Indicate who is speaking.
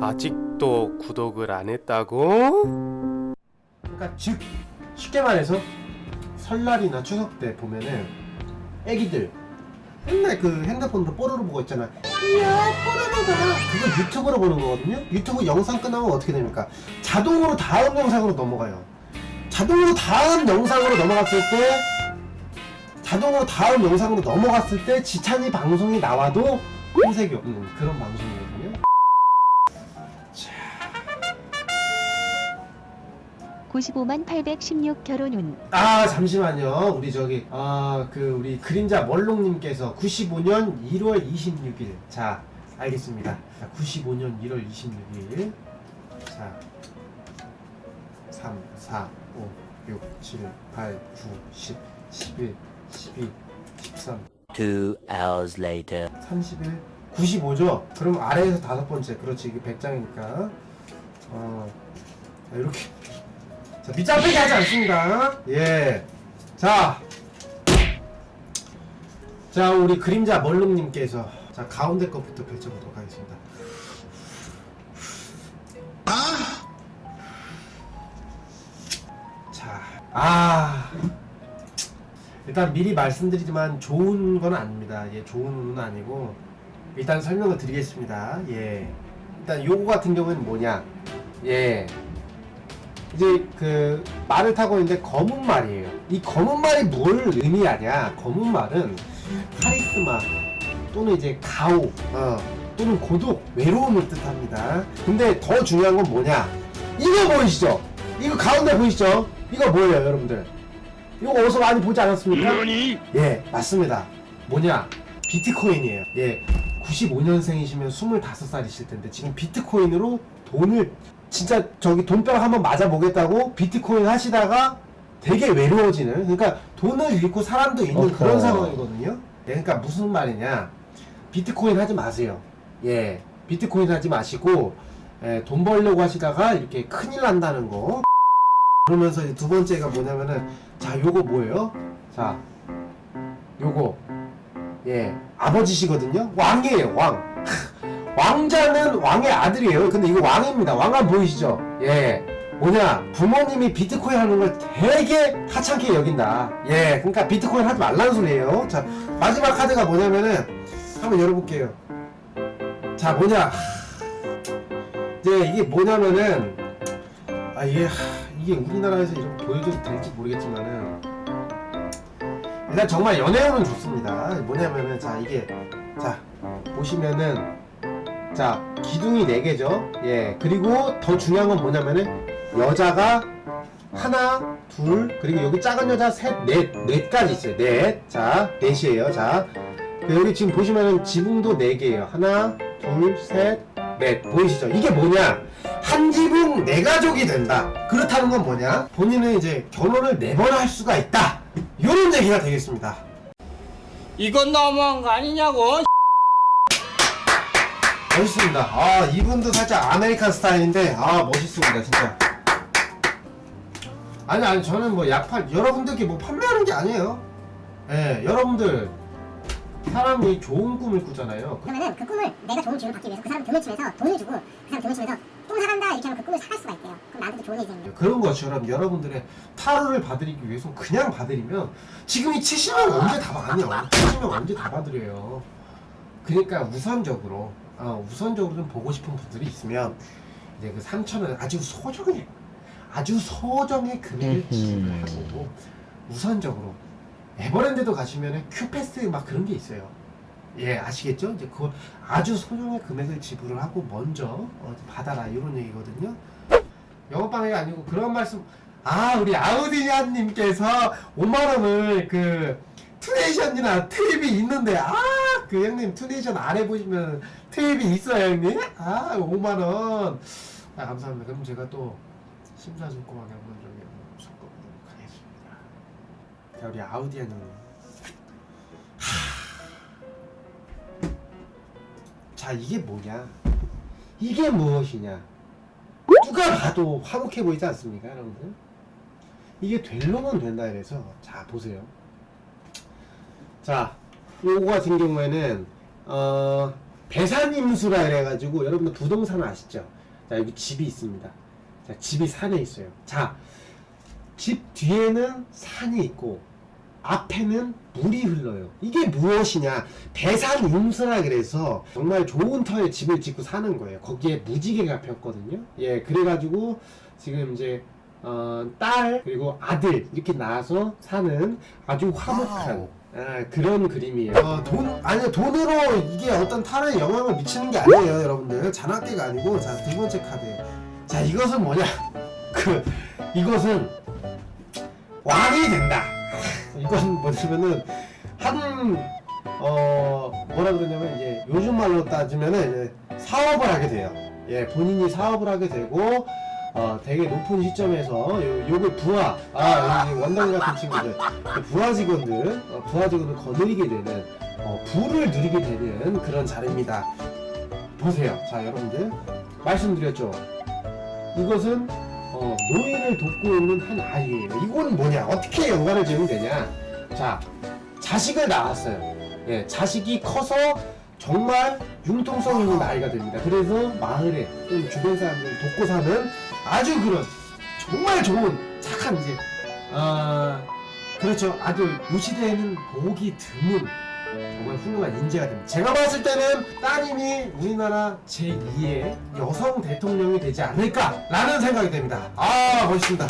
Speaker 1: 아직도 구독을 안 했다고?
Speaker 2: 그러니까 즉 쉽게 말해서 설날이나 추석 때 보면은 애기들 맨날 그 핸드폰으로 뽀로로 보고 있잖아. 이야 뽀로로가 그거 유튜브로 보는 거거든요. 유튜브 영상 끝나면 어떻게 됩니까? 자동으로 다음 영상으로 넘어가요. 자동으로 다음 영상으로 넘어갔을 때 자동으로 다음 영상으로 넘어갔을 때 지찬이 방송이 나와도 흰색이 없는 그런 방송이거든요.
Speaker 3: 95만 816 결혼운.
Speaker 2: 아 잠시만요. 우리 저기 아 그 우리 그림자 멀롱님께서 95년 1월 26일. 자 알겠습니다. 자, 95년 1월 26일. 자 3 4 5 6 7 8 9 10 11 12 13
Speaker 4: Two hours later.
Speaker 2: 31 95죠? 그럼 아래에서 다섯 번째. 그렇지 이게 100장이니까. 어 자, 이렇게 자 밑장빼기 하지 않습니다. 예 자. 자 우리 그림자 멀름님께서 자 가운데 것부터 펼쳐보도록 하겠습니다. 자 아. 일단 미리 말씀드리지만 좋은 건 아닙니다. 예 좋은 운은 아니고 일단 설명을 드리겠습니다. 예. 일단 요거 같은 경우는 뭐냐? 예 이제 그 말을 타고 있는데 검은 말이에요. 이 검은 말이 뭘 의미하냐? 검은 말은 카리스마 또는 이제 가오 어, 또는 고독, 외로움을 뜻합니다. 근데 더 중요한 건 뭐냐? 이거 보이시죠? 이거 가운데 보이시죠? 이거 뭐예요, 여러분들? 이거 어디서 많이 보지 않았습니까? 예, 맞습니다. 뭐냐? 비트코인이에요. 예. 95년생이시면 25살이실 텐데 지금 비트코인으로 돈을 진짜 저기 돈벼락 한번 맞아보겠다고 비트코인 하시다가 되게 외로워지는 그러니까 돈을 잃고 사람도 있는 그런. 상황이거든요. 예, 그러니까 무슨 말이냐? 비트코인 하지 마세요. 예. 비트코인 하지 마시고 예, 돈 벌려고 하시다가 이렇게 큰일 난다는 거. 그러면서 이제 두 번째가 뭐냐면은 자, 요거 뭐예요? 자. 요거 예 아버지시거든요 왕이에요 왕 왕자는 왕의 아들이에요. 근데 이거 왕입니다. 왕관 보이시죠? 예. 뭐냐? 부모님이 비트코인 하는 걸 되게 하찮게 여긴다. 예. 그러니까 비트코인 하지 말라는 소리예요. 자 마지막 카드가 뭐냐면은 한번 열어볼게요. 자 뭐냐? 이제 이게 뭐냐면은 아 이게 하, 이게 우리나라에서 이렇게 보여줘도 될지 모르겠지만은 일단 정말 연애운은 좋습니다. 뭐냐면은 자 이게 자 보시면은 자 기둥이 4 개죠. 예 그리고 더 중요한 건 뭐냐면은 여자가 하나 둘 그리고 여기 작은 여자 셋 넷 넷까지 있어요. 넷 자 넷이에요. 자 그리고 여기 지금 보시면은 지붕도 4 개예요. 하나 둘 셋 넷 보이시죠? 이게 뭐냐? 한 지붕 네 가족이 된다. 그렇다는 건 뭐냐? 본인은 이제 결혼을 네 번 할 수가 있다. 이런 얘기가 되겠습니다.
Speaker 5: 이건 너무한 거 아니냐고.
Speaker 2: 멋있습니다. 아 이분도 살짝 아메리칸 스타일인데 아 멋있습니다 진짜. 아니 아니 저는 뭐 약팔 여러분들께 뭐 판매하는 게 아니에요. 예 여러분들 사람이 좋은 꿈을 꾸잖아요.
Speaker 6: 그러면은 그 꿈을 내가 좋은 기운을 받기 위해서 그 사람 등을 치면서 돈을 주고 그 사람 등을 치면서 똥 사간다 이렇게 하면 그 꿈을 사갈 수가 있대요. 그럼 나한테도 좋은 일이 생겨.
Speaker 2: 그런 것처럼 여러분들의 타로를 받으리기 위해서 그냥 받으리면 지금 이 70명 언제 다 받냐 70명 언제 다 받으려요 그러니까 우선적으로 어, 우선적으로 좀 보고 싶은 분들이 있으면 이제 그 3천 원 아주 소정의 아주 소정의 금액을 지불하고 우선적으로 에버랜드도 가시면은 큐패스 막 그런 게 있어요. 예 아시겠죠? 이제 그 아주 소정의 금액을 지불을 하고 먼저 어, 받아라. 이런 얘기거든요. 영업방해가 아니고 그런 말씀. 아 우리 아우디냐님께서 5만 원을 그 투네이션이나 트립이 있는데 아 그 형님 투네이션 아래 보시면 트립이 있어요 형님? 아 5만원. 아 감사합니다. 그럼 제가 또 심사숙고하게 한번 저기 한번 섞어보도록 하겠습니다. 자 우리 아우디아님 자 이게 뭐냐? 이게 무엇이냐? 누가 봐도 화목해 보이지 않습니까, 여러분들? 이게 될 놈은 된다 이래서 자 보세요. 자, 요거 같은 경우에는 어 배산임수라 그래가지고 여러분들 부동산 아시죠? 자 여기 집이 있습니다. 자 집이 산에 있어요. 자 집 뒤에는 산이 있고 앞에는 물이 흘러요. 이게 무엇이냐? 배산임수라 그래서 정말 좋은 터에 집을 짓고 사는 거예요. 거기에 무지개가 폈거든요. 예, 그래가지고 지금 이제 어, 딸 그리고 아들 이렇게 낳아서 사는 아주 화목한 아, 그런 그림이에요. 어, 돈 아니 돈으로 이게 어떤 타락에 영향을 미치는 게 아니에요, 여러분들. 잔악계가 아니고 자두 번째 카드. 자 이것은 뭐냐? 그 이것은 왕이 된다. 이건 뭐냐면은 한 어 뭐라 그러냐면 이제 요즘 말로 따지면은 이제 사업을 하게 돼요. 예, 본인이 사업을 하게 되고 어 되게 높은 시점에서 요 요걸 부하 아 원당 같은 친구들 그 부하 직원들 어, 부하 직원을 거느리게 되는 어, 부를 누리게 되는 그런 자리입니다. 보세요, 자 여러분들 말씀드렸죠. 이것은 어, 노인을 돕고 있는 한 아이예요. 이거는 뭐냐? 어떻게 연관을 지으면 되냐? 자, 자식을 낳았어요. 예, 자식이 커서 정말 융통성 있는 아이가 됩니다. 그래서 마을에 또는 주변 사람들 돕고 사는 아주 그런 정말 좋은 착한 이제 아 그렇죠. 아주 이 시대에는 보기 드문 정말 훌륭한 인재가 됩니다. 제가 봤을 때는 따님이 우리나라 제2의 여성 대통령이 되지 않을까라는 생각이 됩니다. 아 멋있습니다.